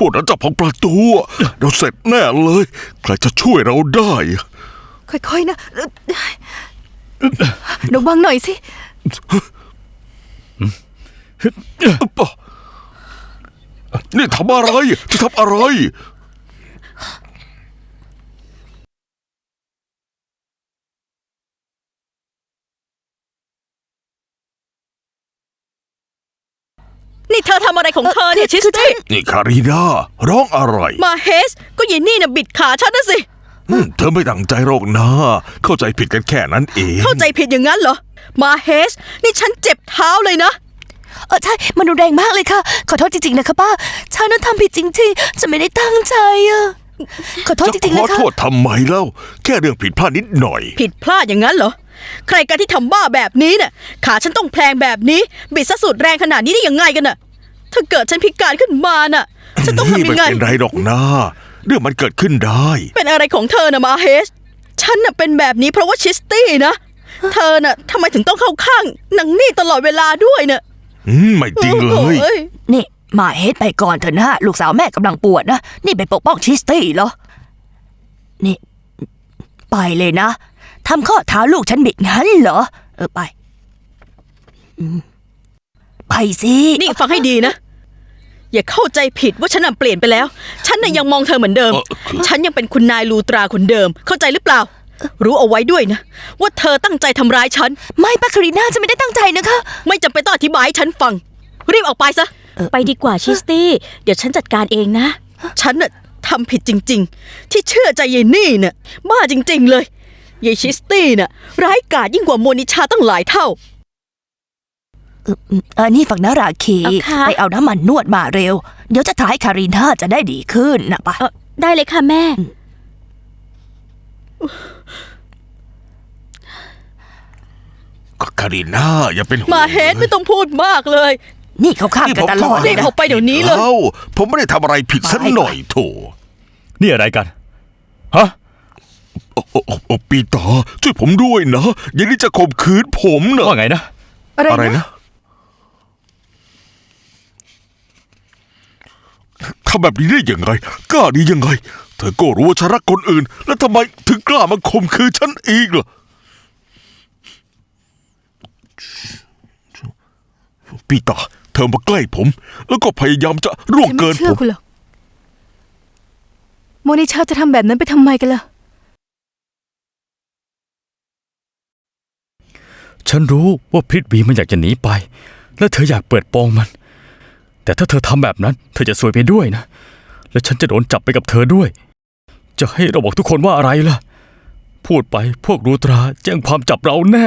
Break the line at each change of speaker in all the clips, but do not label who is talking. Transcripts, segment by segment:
พวกนั้นจะพังประตูอะเราเสร็จแน่เลย ใครจะช่วยเราได้อะ
ค่อยๆนะเอ่อระวังหน่อยสิ
ปะนี่ทำอะไร จะทำอะไร
นี่เธอทำอะไรของเธอเนี่ยชิส
คือฉั
ตี้
น
นี่คารีนาร้องอะไร
มาเฮส ก็ยีนี่น่ะบิดขาฉันนะสิ
อืมเธอไม่ตั้งใจหรอกนะเข้าใจผิดกันแค่นั้นเอง
เข้าใจผิดอย่างนั้นเหรอ มาเฮส นี่ฉันเจ็บเท้าเลยนะ
เออใช่ มันรุนแรงมากเลยค่ะ ขอโทษจริงๆนะคะป้า ฉันนั้นทำผิดจริงๆ ฉันไม่ได้ตั้งใจอะขอโทษ
จะ
จริงๆ
ขอ
นะคะ
โทษทำไมเล่า แค่เรื่องผิดพลาดนิดหน่อย
ผิดพลาดอย่างนั้นเหรอ ใครกันที่ทำบ้าแบบนี้น่ะขาฉันต้องแพลงแบบนี้บิดซะสุดแรงขนาดนี้ได้ยังไงกันน่ะ ถ้าเกิดฉันพิการขึ้นมาน่ะ ฉันต้อง
นี่
ทำยั
ไม่
งไง
เป็นไรหรอกนะเรื่องมันเกิดขึ้นได้
เป็นอะไรของเธอนะมาเฮสฉันน่ะเป็นแบบนี้เพราะว่าชิสตี้นะ เธอน่ะทำไมถึงต้องเข้าข้างนางนี่ตลอดเวลาด้วยน่ะ
อืมไม่จริงเลย
โอ้ย
นี่มาเฮดไปก่อนเถอะนะลูกสาวแม่กำลังปวดนะ นี่ไปปกป้องชิสตี้เหรอ นี่ ไปเลยนะ ทำข้อเท้าลูกฉันบิดงั้นเหรอ เออไปอืมไปสิ
นี่ฟังให้ดีนะ อย่าเข้าใจผิดว่าฉันน่ะเปลี่ยนไปแล้ว ฉันน่ะยังมองเธอเหมือนเดิม
เอ่อคือ
ฉันยังเป็นคุณนายลูตราคนเดิม เข้าใจหรือเปล่า รู้เอาไว้ด้วยนะ ว่าเธอตั้งใจทำร้ายฉัน
ไม่ป้าคารีน่าจะไม่ได้ตั้งใจนะคะ
ไม่จำเป็นต้องอธิบายให้ฉันฟัง รีบออกไปซะ
ไปดีกว่าชิสตี้ เดี๋ยวฉันจัดการเองนะ
ฉันน่ะทำผิดจริง ๆ ที่เชื่อใจยายนี่น่ะบ้าจริง ๆ เลย ยายชิสตี้น่ะร้ายกาจยิ่งกว่าโมนิชาตั้งหลายเท่า
เอออืมเออนี่ฝั่งนาราคี
เอาค่ะ
ไปเอาน้ำมันนวดมาเร็ว เดี๋ยวจะถ่ายคารีน่าจะได้ดีขึ้นนะปะ
เออได้เลยค่ะแม่
คาริน่าอย่าเป็นห่วง
มาเฮดไม่ต้องพูดมากเลย
นี่เขาข้ามกันตลอดเล
รี
ย
บ
นะ
ออกไปเดี๋ยวนี้เลย
อ้าผมไม่ได้ทำอะไรผิดสักหน่อยโถ
นี่อะไรกัน ฮะ
โอ้โอ้โอ้ ปีตาช่วยผมด้วยนะอย่านี่จะข่มขืนผมนะ
ว่าไงนะ
อะไร
อะไร
นะ
ทำแบบนี้ได้ยังไงกล้าดียังไง เธอก็รู้ว่าฉันรักคนอื่น แล้วทำไมถึงกล้ามาข่มขืนฉันอีกล่ะปีตาเธอมาใกล้ผม แล้วก็พยายามจะร่วงเกินผม
โมนิชาจะทำแบบนั้นไปทำไมกันล่ะ
ฉันรู้ว่าพริตวีมันอยากจะหนีไป และเธออยากเปิดโปงมัน แต่ถ้าเธอทำแบบนั้น เธอจะซวยไปด้วยนะ และฉันจะโดนจับไปกับเธอด้วย จะให้เราบอกทุกคนว่าอะไรล่ะ พูดไปพวกรูตราแจ้งความจับเราแน่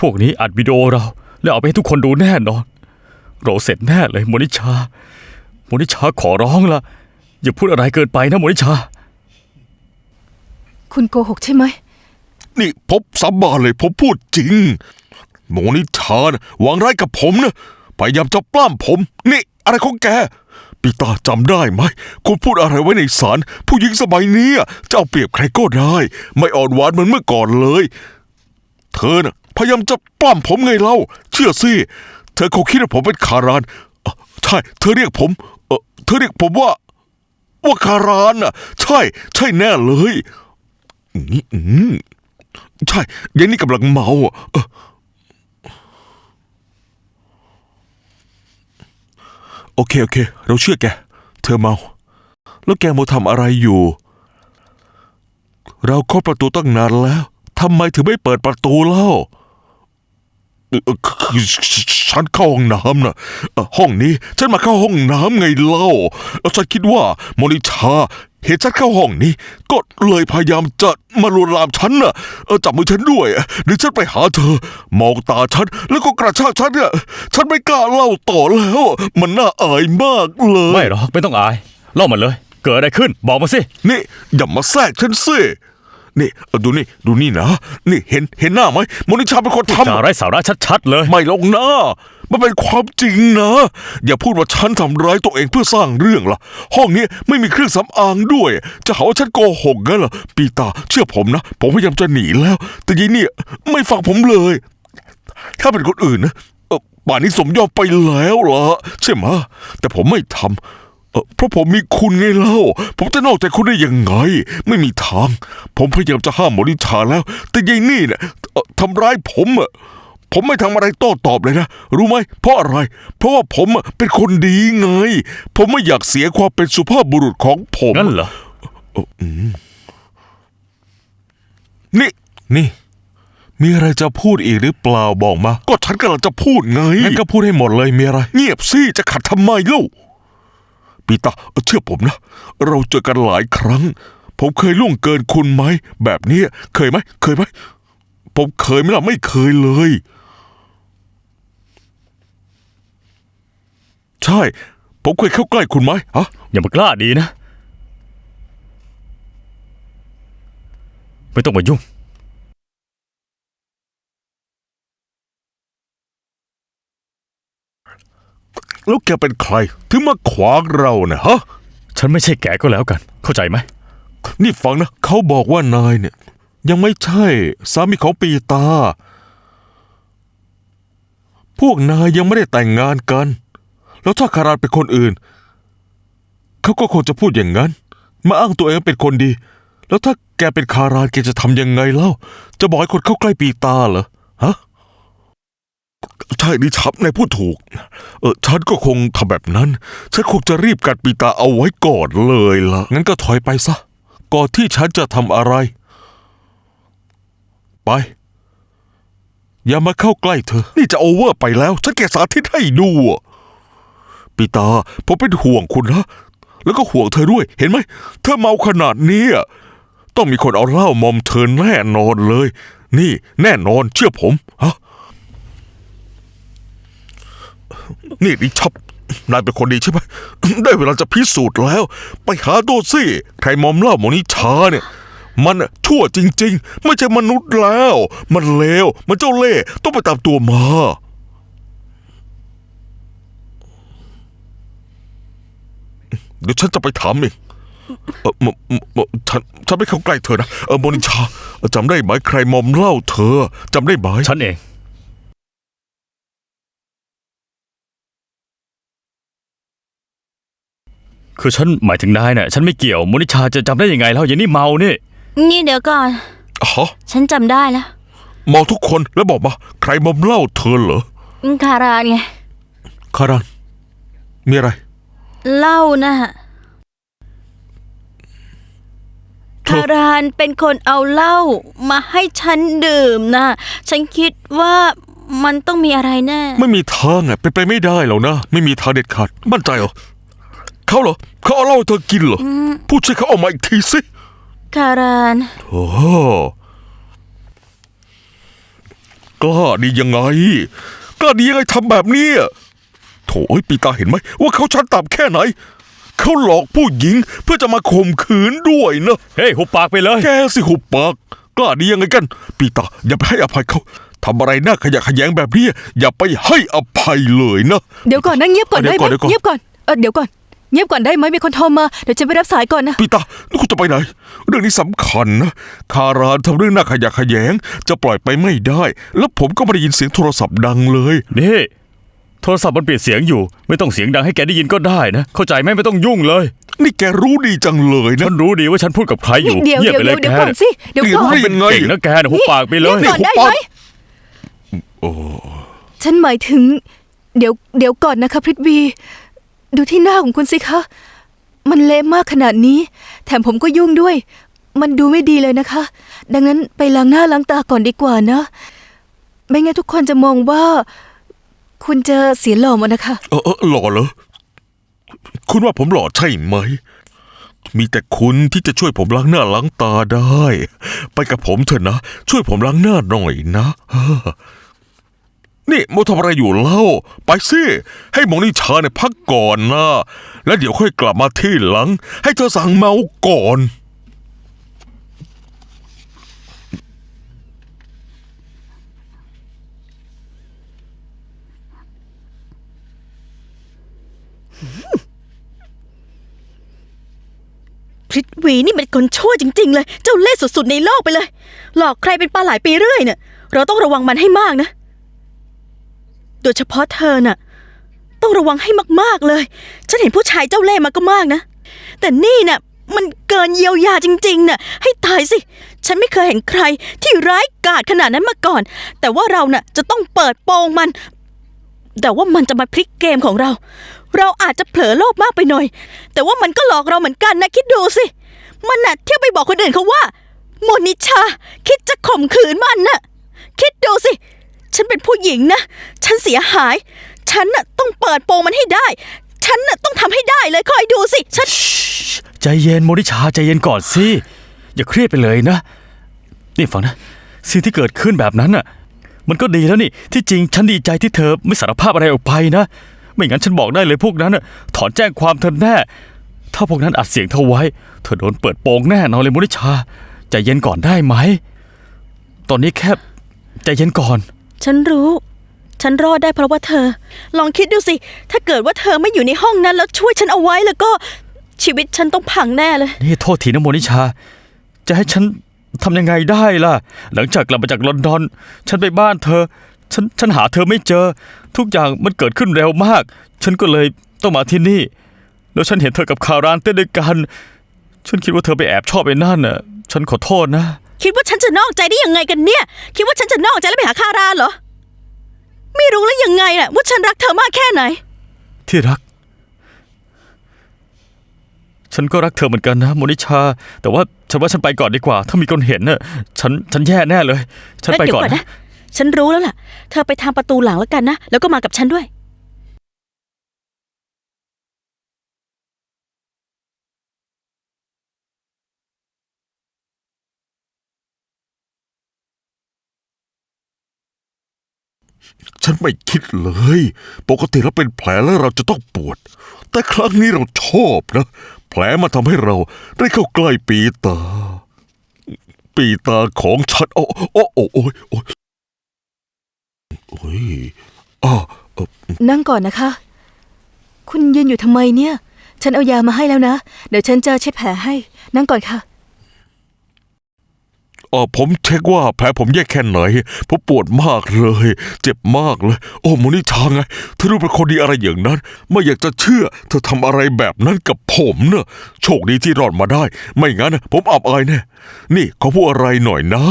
พวกนี้อัดวิดีโอเรา แล้วเอาไปให้ทุกคนดูแน่นอน เราเสร็จแน่เลยโมนิชาโมนิชาขอร้องละอย่าพูดอะไรเกินไปนะโมนิชา
คุณโกหกใช่ไหม
นี่ผมสาบานเลยผมพูดจริง โมนิชานวังร้ายกับผมนะพยายามจะปล้ำผม นี่ อะไรของแกปีตาจำได้ไหม คุณพูดอะไรไว้ในศาลผู้หญิงสมัยนี้จะเอาเปรียบใครก็ได้ ไม่อ่อนหวานเหมือนเมื่อก่อนเลย เธอน่ะพยายามจะปล้ำผมไงเล่า เชื่อสิ เธอคงคิดว่าผมเป็นคารานใช่ เธอเรียกผมเออเธอเรียกผมว่า ว่าคารานน่ะ ใช่ ใช่แน่เลยอืมอืมใช่ยายนี่กำลังเมาอะเออ โอเค โอเค เราเชื่อแก เธอเมา แล้วแกโมาทำอะไรอยู่ เราเคาะประตูตั้งนานแล้วทำไมถึงไม่เปิดประตูเล่าฉันเข้าห้องน้ำนะห้องนี้ฉันมาเข้าห้องน้ำไงเล่าแล้วฉันคิดว่ามนิชา เห็นฉันเข้าห้องนี้ก็เลยพยายามจะมาลวนลามฉันน่ะเออจับมือฉันด้วยหรือฉันไปหาเธอ มองตาฉันแล้วก็กระชากฉันเนี่ยฉันไม่กล้าเล่าต่อแล้วมันน่าอายมากเลย
ไม่หรอกไม่ต้องอาย เล่ามาเลย เกิดอะไรขึ้น บอกมาสิ
นี่อย่ามาแทรกฉันสิ นี่เออดูนี่ดูนี่นะ นี่เห็นเห็นหน้าไหมโมนิชาเป็นคนทำ
จะไร้สาระชัดๆเลย
ไม่ลงนะมันเป็นความจริงนะ อย่าพูดว่าฉันทำร้ายตัวเองเพื่อสร้างเรื่องล่ะ ห้องนี้ไม่มีเครื่องสำอางด้วย จะหาว่าฉันโกหกงั้นเหรอปีตาเชื่อผมนะ ผมพยายามจะหนีแล้ว แต่ยีเนี่ยไม่ฟังผมเลย ถ้าเป็นคนอื่นนะเออป่านนี้สมยอมไปแล้วล่ะใช่ไหมะแต่ผมไม่ทำ เออเพราะผมมีคุณไงเล่า ผมจะนอกใจคุณได้ยังไง ไม่มีทาง ผมพยายามจะห้ามโมนิชาแล้ว แต่ยายนี่เนี่ยเอ่อทำร้ายผมอะผมไม่ทำอะไรโต้ตอบเลยนะ รู้ไหมเพราะอะไร เพราะว่าผมอะเป็นคนดีไง ผมไม่อยากเสียความเป็นสุภาพบุรุษของผม
งั้นเหรอ
นี่นี่ มีอะไรจะพูดอีกหรือเปล่าบอกมา ก็ฉันกำลังจะพูดไงงั้นก็พูดให้หมดเลยมีอะไร เงียบสิจะขัดทำไมเล่า ปีตาเชื่อผมนะ เราเจอกันหลายครั้ง ผมเคยล่วงเกินคุณไหม แบบนี้เคยไหม เคยไหม ผมเคยไหมล่ะไม่เคยเลย ใช่ ผมเคยเข้าใกล้คุณไหมฮะ
อย่ามากล้าดีนะ ไม่ต้องมายุ่ง
แล้วแกเป็นใคร ถึงมาขวางเรานะฮะ
ฉันไม่ใช่แกก็แล้วกัน เข้าใจไหม
นี่ฟังนะ เขาบอกว่านายเนี่ย ยังไม่ใช่สามีของปีตา พวกนายยังไม่ได้แต่งงานกัน แล้วถ้าคารานเป็นคนอื่น เขาก็คงจะพูดอย่างนั้น มาอ้างตัวเองเป็นคนดี แล้วถ้าแกเป็นคารานแกจะทำยังไงเล่า จะบอกให้คนเข้าใกล้ปีตาเหรอฮะ ใช่ดิชับนายพูดถูก เออฉันก็คงทำแบบนั้น ฉันคงจะรีบกัดปีตาเอาไว้ก่อนเลยล่ะงั้นก็ถอยไปซะ ก่อนที่ฉันจะทำอะไร ไป อย่ามาเข้าใกล้เธอ นี่จะโอเวอร์ไปแล้ว ฉันแกสาธิตให้ดูอะปีตา ผมเป็นห่วงคุณนะ แล้วก็ห่วงเธอด้วย เห็นไหม เธอเมาขนาดนี้อะต้องมีคนเอาเหล้ามอมเธอแน่นอนเลย นี่แน่นอนเชื่อผมฮะ นี่ดิชับนายเป็นคนดีใช่ไหม ได้เวลาจะพิสูจน์แล้ว ไปหาดูสิใครมอมเหล้าโมนิชาเนี่ย มันน่ะชั่วจริง ๆ ไม่ใช่มนุษย์แล้ว มันเลว มันเจ้าเล่ห์ต้องไปตามตัวมา เดี๋ยวฉันจะไปถามเองเออมมมฉันฉันไม่เข้าใกล้เธอนะ เออโมนิชาจำได้ไหมใครมอมเหล้าเธอจำได้ไหม
ฉันเอง คือฉันหมายถึงนายน่ะฉันไม่เกี่ยวมนิชาจะจำได้ยังไงแล้วอย่างนี้เมานี่
นี่เดี๋ยวก่อน
ฮะ
ฉันจำได้แล้ว
มองทุกคนแล้วบอกมาใครมอมเหล้าเธอเหรอ
คารานไง
คารันมีอะไร
เหล้านะคารานเป็นคนเอาเหล้ามาให้ฉันดื่มนะ ฉันคิดว่ามันต้องมีอะไรแน่
ไม่มีทางอะเป็นไปไม่ได้หรอกนะ ไม่มีทางเด็ดขาดมั่นใจเหรอ เขาเหรอเขาเอาเหล้าให้เธอกินเหรออพูดช่วยเขาออกมาอีกทีสิ
คาราน
โอ้กล้าดียังไงกล้าดียังไงทำแบบนี้อะโถเอ้ยปีตาเห็นไหมว่าเขาชั้นต่ำแค่ไหน เขาหลอกผู้หญิงเพื่อจะมาข่มขืนด้วยนะ
เฮ้ยหุบปากไปเลย
แกสิหุบปากกล้าดียังไงกัน ปีตาอย่าไปให้อภัยเขาทำอะไรน่าขยะแขยงแบบนี้ อย่าไปให้อภัยเลยนะ
เดี๋ยวก่อนนะเงียบก่อน
เดี๋
ได้
ยว
ไห
ก่
ม
อนเดี๋ยวก่อน
เงียบก่อนเออเดี๋ยวก่อน เงียบก่อนได้ไหมมีคนโทรมา เดี๋ยวฉันไปรับสายก่อนนะ
ปีตานี่คุณจะไปไหน เรื่องนี้สำคัญนะคารานทำเรื่องน่าขยะแขยง จะปล่อยไปไม่ได้ แล้วผมก็ไม่ได้ยินเสียงโทรศัพท์ดังเลย
นี่โทรศัพท์มันปิดเสียงอยู่ ไม่ต้องเสียงดังให้แกได้ยินก็ได้นะ เข้าใจไหมไม่ต้องยุ่งเลย
นี่แกรู้ดีจังเลย
ฉั
นะ
นรู้ดีว่าฉันพูดกับใครอยู่
เดี๋ยว
เงียบ
เดี๋ยว
ไปเลย
เดี๋ยว
แก
ก่อนสิ เดี๋ยวก่อน
นี่
เป็นเก่งนะแกนะหุบปากไปเลย
เงียบก่อนได้
นี่
ไหม
โอ้
ฉันหมายถึง เดี๋ยวเดี๋ยวก่อนนะคะพริตวี ดูที่หน้าของคุณสิคะ มันเละมากขนาดนี้ แถมผมก็ยุ่งด้วย มันดูไม่ดีเลยนะคะ ดังนั้นไปล้างหน้าล้างตาก่อนดีกว่านะ ไม่งั้นทุกคนจะมองว่า คุณจะเสียหล่อมานะคะ
เออเออหล่อเหรอ คุณว่าผมหล่อใช่ไหม มีแต่คุณที่จะช่วยผมล้างหน้าล้างตาได้ ไปกับผมเถอะนะ ช่วยผมล้างหน้าหน่อยนะ นี่โมทำอะไรอยู่เล่า ไปสิ ให้หมอนิชาเนี่ยพักก่อนนะ แล้วเดี๋ยวค่อยกลับมาที่หลัง ให้เธอสั่งเมาก่อน
พริตวีนี่เป็นคนชั่วจริง ๆ เลย เจ้าเล่ห์สุด ๆ ในโลกไปเลย หลอกใครเป็นปลาหลายปีเรื่อยเนี่ย เราต้องระวังมันให้มากนะ โดยเฉพาะเธอน่ะ ต้องระวังให้มาก ๆเลย ฉันเห็นผู้ชายเจ้าเล่ห์มาก็มากนะ แต่นี่น่ะมันเกินเยียวยาจริงๆน่ะ ให้ตายสิ ฉันไม่เคยเห็นใครที่ร้ายกาจขนาดนั้นมาก่อน แต่ว่าเราน่ะจะต้องเปิดโปงมัน แต่ว่ามันจะมาพลิกเกมของเรา เราอาจจะเผลอโลภมากไปหน่อย แต่ว่ามันก็หลอกเราเหมือนกันนะคิดดูสิ มันน่ะเที่ยวไปบอกคนอื่นเขาว่า โมนิชา คิดจะข่มขืนมันน่ะ คิดดูสิ ฉันเป็นผู้หญิงนะ ฉันเสียหาย ฉันน่ะต้องเปิดโปงมันให้ได้ ฉันน่ะต้องทำให้ได้เลยคอยดูสิ ฉัน
ใจเย็นโมนิชาใจเย็นก่อนสิ อย่าเครียดไปเลยนะ นี่ฟังนะ สิ่งที่เกิดขึ้นแบบนั้นน่ะ มันก็ดีแล้วนี่ ที่จริงฉันดีใจที่เธอไม่สารภาพอะไรออกไปนะ ไม่งั้นฉันบอกได้เลยพวกนั้นน่ะถอนแจ้งความเธอแน่ ถ้าพวกนั้นอัดเสียงเธอไว้ เธอโดนเปิดโปงแน่นอนเลยโมนิชา ใจเย็นก่อนได้ไหม ตอนนี้แค่ใจเย็นก่อน
ฉันรู้ ฉันรอดได้เพราะว่าเธอ ลองคิดดูสิ ถ้าเกิดว่าเธอไม่อยู่ในห้องนั้น แล้วช่วยฉันเอาไว้แล้วก็ชีวิตฉันต้องพังแน่เลย
นี่โทษทีนะโมนิชา จะให้ฉันทำยังไงได้ล่ะ หลังจากกลับมาจากลอนดอน ฉันไปบ้านเธอ ฉันฉันหาเธอไม่เจอ ทุกอย่างมันเกิดขึ้นเร็วมาก ฉันก็เลยต้องมาที่นี่ แล้วฉันเห็นเธอกับคารานเต้นด้วยกัน ฉันคิดว่าเธอไปแอบชอบไอ้นั่นน่ะ ฉันขอโทษนะ
คิดว่าฉันจะนอกใจได้ยังไงกันเนี่ย คิดว่าฉันจะนอกใจแล้วไปหาคาราเหรอ ไม่รู้แล้วยังไงน่ะว่าฉันรักเธอมากแค่ไหน
ที่รัก ฉันก็รักเธอเหมือนกันนะโมนิชา แต่ว่าฉันว่าฉันไปก่อนดีกว่า ถ้ามีคนเห็นน่ะฉันฉันแย่แน่เลย ฉันไป
เดี๋ย
ก่อ
วนก่อน
นะ
นะ ฉันรู้แล้วล่ะ เธอไปทางประตูหลังแล้วกันนะ แล้วก็มากับฉันด้วย
ฉันไม่คิดเลย ปกติแล้วเป็นแผลแล้วเราจะต้องปวด แต่ครั้งนี้เราชอบนะ แผลมาทำให้เราได้เข้าใกล้ปีตา ปีตาของฉัน โอ้โอ้โอ้โอ้ยโอ้ยโอ้ยอ้าเอ่อ
นั่งก่อนนะคะ คุณยืนอยู่ทำไมเนี่ย ฉันเอายามาให้แล้วนะ เดี๋ยวฉันจะเช็ดแผลให้ นั่งก่อนค่ะ
เออผมเช็คว่าแผลผมแย่แค่ไหนผมปวดมากเลย เจ็บมากเลย โอ้โมนิชาไงเธอดูเป็นคนดีอะไรอย่างนั้น ไม่อยากจะเชื่อ เธอทำอะไรแบบนั้นกับผมเนอะโชคดีที่รอดมาได้ ไม่งั้นผมอับอายแน่นี่เขอพูดอะไรหน่อยนะ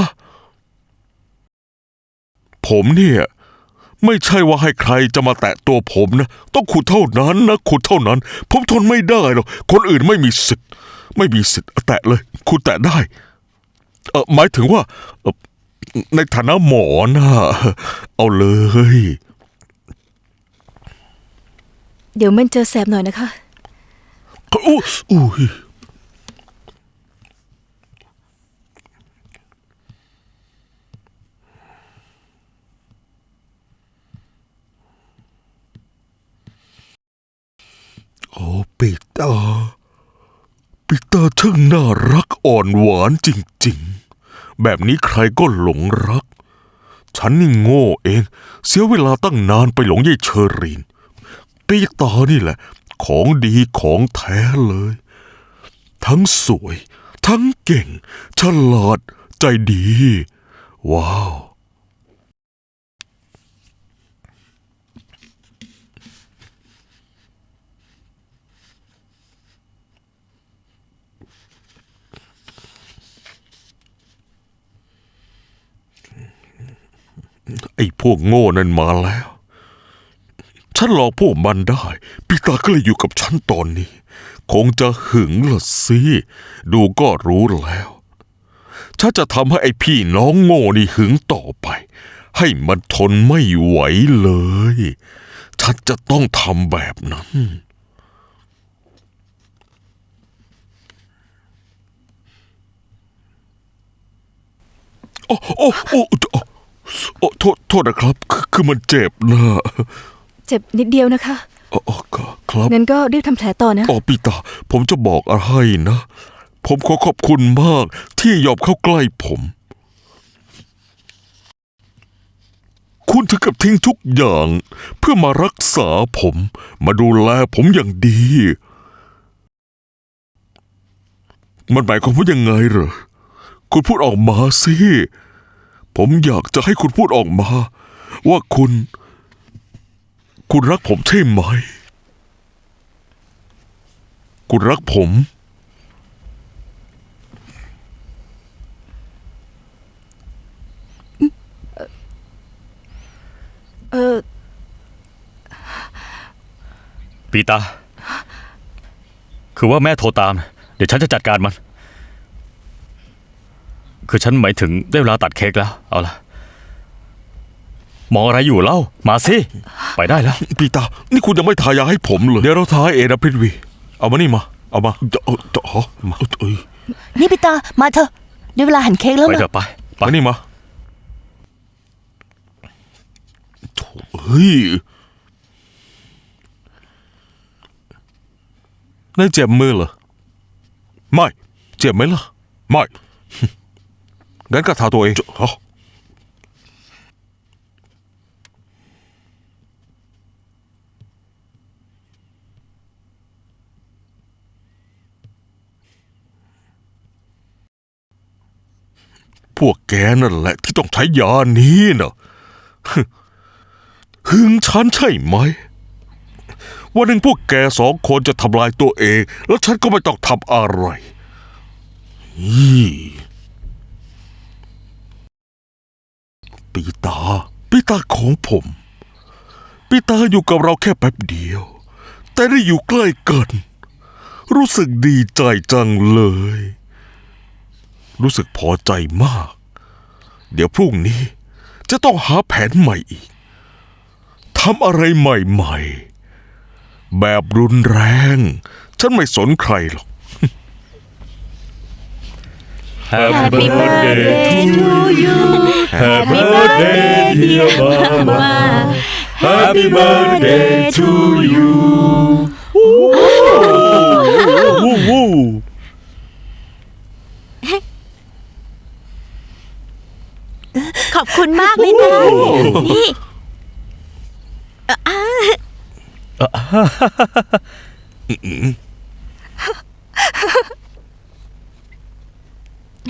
ผมเนี่ยไม่ใช่ว่าให้ใครจะมาแตะตัวผมนะ ต้องขุดเท่านั้นนะขุดเท่านั้น ผมทนไม่ได้หรอกคนอื่นไม่มีสิทธิ์ไม่มีสิทธิ์แตะเลย คุณแตะได้ เออหมายถึงว่าเอ่อในฐานะหมอนะเอาเลย
เดี๋ยวมันจะแสบหน่อยนะคะ
อู้อู้ยโอ้ปีเตา ปีตาช่างน่ารักอ่อนหวานจริงๆ แบบนี้ใครก็หลงรัก ฉันนี่โง่เอง เสียเวลาตั้งนานไปหลงยายเชอรีน ปีตานี่แหละ ของดีของแท้เลย ทั้งสวย ทั้งเก่ง ฉลาดใจดี ว้าว ไอ้พวกโง่นั่นมาแล้ว ฉันหลอกพวกมันได้ ปีตาก็เลยอยู่กับฉันตอนนี้ คงจะหึงละสิ ดูก็รู้แล้ว ฉันจะทำให้ไอ้พี่น้องโง่นี่หึงต่อไป ให้มันทนไม่ไหวเลย ฉันจะต้องทำแบบนั้นโอ้โอ้โอ้ โอ้โอ้โทษโทษนะครับ คือคือมันเจ็บนะ
เจ็บนิดเดียวนะคะ
อ๋ออ๋อครับ
งั้นก็รีบทำแผลต่อนะ
อ๋อปีตา ผมจะบอกอะไรนะ ผมขอขอบคุณมากที่ยอมเข้าใกล้ผม คุณถึงกับทิ้งทุกอย่าง เพื่อมารักษาผม มาดูแลผมอย่างดี มันหมายความว่ายังไงเหรอ คุณพูดออกมาสิ ผมอยากจะให้คุณพูดออกมา ว่าคุณ คุณรักผมใช่ไหม คุณรักผม
เออ
ปีตา คือว่าแม่โทรตาม เดี๋ยวฉันจะจัดการมัน คือฉันหมายถึงได้เวลาตัดเค้กแล้ว เอาละมองอะไรอยู่เล่า มาสิ ไปได้แล้ว
ปีตา นี่คุณยังไม่ทายาให้ผมเลย เดี๋ยวเราทายเองนะพิทวี เอามานี่มา เอามาจะเออจะเหรอมาเอ้ย
นี่พี่ตา มาเถอะได้เวลาหั่นเค้กแล้ว
ไป
เหร
เถ
อ
อะไป ไป
มานี่มาโถ่เฮ้ยนายเจ็บมือเหรอ ไม่ เจ็บไหมล่ะ ไม่ งั้นก็ทาตัวเองเหรอพวกแกนั่นแหละที่ต้องใช้ยานี้นะหึงฉันใช่ไหม วันหนึ่งพวกแกสองคนจะทำลายตัวเอง แล้วฉันก็ไม่ต้องทำอะไรยี่ ปีตา ปีตาของผม ปีตาอยู่กับเราแค่แป๊บเดียว แต่ได้อยู่ใกล้กันรู้สึกดีใจจังเลย รู้สึกพอใจมาก เดี๋ยวพรุ่งนี้จะต้องหาแผนใหม่อีกทำอะไรใหม่ ๆ แบบรุนแรง ฉันไม่สนใครหรอก
Happy birthday to you Happy birthday dear mama Happy birthday to you วู้วู้
ขอบคุณมากเลยนะนี่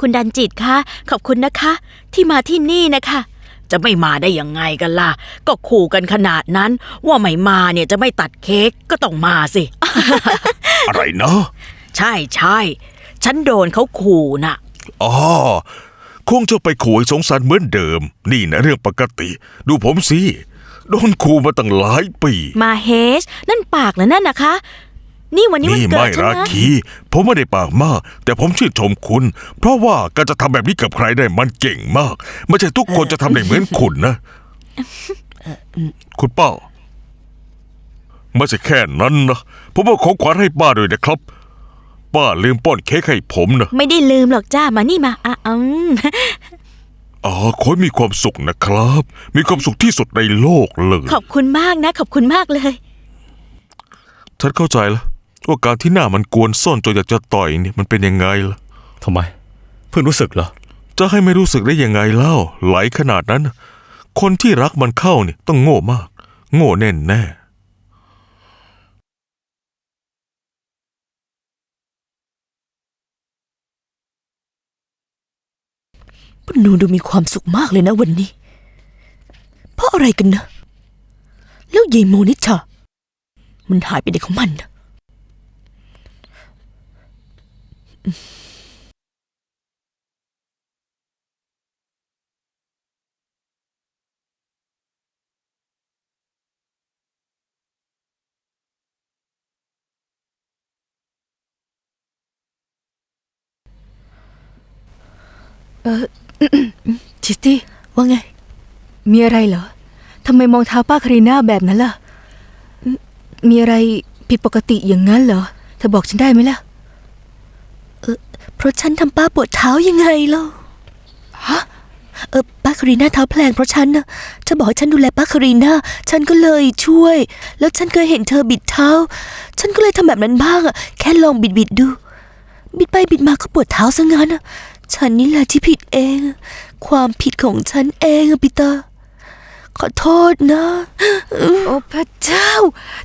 คุณดันจิตคะ ขอบคุณนะคะ ที่มาที่นี่นะคะ
จะไม่มาได้ยังไงกันล่ะ ก็ขู่กันขนาดนั้น ว่าไม่มาเนี่ยจะไม่ตัดเค้กก็ต้องมาสิ
อะไรนะ
ใช่ใช่ฉันโดนเขาขู่น่ะ
อ๋อ คงจะไปขู่ให้สงสารเหมือนเดิม นี่นะเรื่องปกติ ดูผมสิ โดนขู่มาตั้งหลายปี
มาเฮสนั่นปากแล้วนั่นนะคะ นี่วันนี้วัน
นี่
เกิ
ไม่
ดฉัน
รา
นะ
คี ผมไม่ได้ปากมาก แต่ผมชื่นชมคุณ เพราะว่าการจะทำแบบนี้กับใครได้มันเก่งมาก ไม่ใช่ทุกคนจะทำได้เหมือนคุณนะ คุณป้าไม่ใช่แค่นั้นนะผมเอาของขวัญให้ป้าด้วยนะครับ ป้าลืมป้อนเค้กให้ผมนะ
ไม่ได้ลืมหรอกจ้ามานี่มาอะอืม
อ๋อขอให้มีความสุขนะครับ มีความสุขที่สุดในโลกเลย
ขอบคุณมากนะ ขอบคุณมากเลย
ฉันเข้าใจแล้ว ว่าการที่หน้ามันกวนซ่อนจนอยากจะต่อยเนี่ยมันเป็นยังไงล่ะ
ทำไม เพิ่งรู้สึกเหรอ
จะให้ไม่รู้สึกได้ยังไงเล่า ไหลขนาดนั้น คนที่รักมันเข้าเนี่ยต้องโง่มาก โง่แน่แน่
หนูดูมีความสุขมากเลยนะวันนี้ เพราะอะไรกันนะ แล้วยายโมนิชา มันหายไปไหนของมันนะ เออ
ชิสตี้
ว่าไง
มีอะไรเหรอทำไมมองเท้าป้าคารีนาแบบนั้นล่ะ มีอะไรผิดปกติอย่างนั้นเหรอ เธอบอกฉันได้ไหมล่ะ
เพราะฉันทำป้าปวดเท้ายังไงเล่าฮะเออป้าคารีนาเท้าแพลงเพราะฉันนะเธอบอกให้ฉันดูแลป้าคารีนาฉันก็เลยช่วย แล้วฉันเคยเห็นเธอบิดเท้า ฉันก็เลยทำแบบนั้นบ้างอะแค่ลองบิดบิดดู บิดไปบิดมาก็ปวดเท้าซะงั้นอะฉันนี่แหละที่ผิดเอง ความผิดของฉันเองอะปีเตอร์ ขอโทษนะ
โอ้พระเจ้า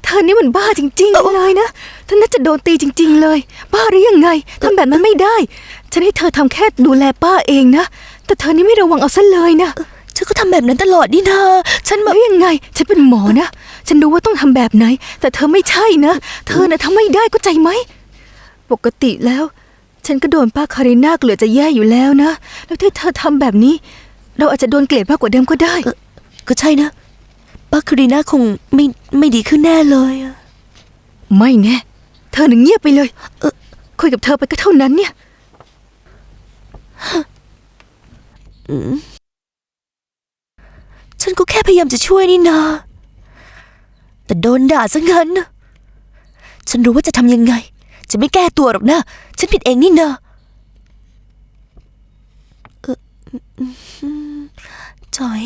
เธอนี่มันบ้าจริง ๆ เลยนะเธอน่าจะโดนตีจริง ๆ เลย บ้าหรือยังไงทำแบบนั้นไม่ได้ ฉันให้เธอทำแค่ดูแลป้าเองนะ แต่เธอนี่ไม่ระวังเอาซะเลยนะ
ฉันก็ทำแบบนั้นตลอดนี่นาฉันแบ
แล้
บ
วยังไง ฉันเป็นหมอนะ ฉันรู้ว่าต้องทำแบบไหน แต่เธอไม่ใช่นะ เธอน่ะทำไม่ได้ก็ใจไหม ปกติแล้ว ฉันก็โดนป้าคาริน่าเกลือจะแย่อยู่แล้วนะ แล้วที่เธอทำแบบนี้ เราอาจจะโดนเกลียดมากกว่าเดิมก็ได้
ก็ใช่นะป้าคารีนาคงไม่ไม่ดีขึ้นแน่เลยอะ
ไม่แน่เธอหนึ่งเงียบไปเลย เออคุยกับเธอไปก็เท่านั้นเนี่ย
ฉันก็แค่พยายามจะช่วยนี่นาแต่โดนด่าซะงั้นน่ะฉันรู้ว่าจะทำยังไง จะไม่แก้ตัวหรอกนะ ฉันผิดเองนี่นาเอออืม จ๋อย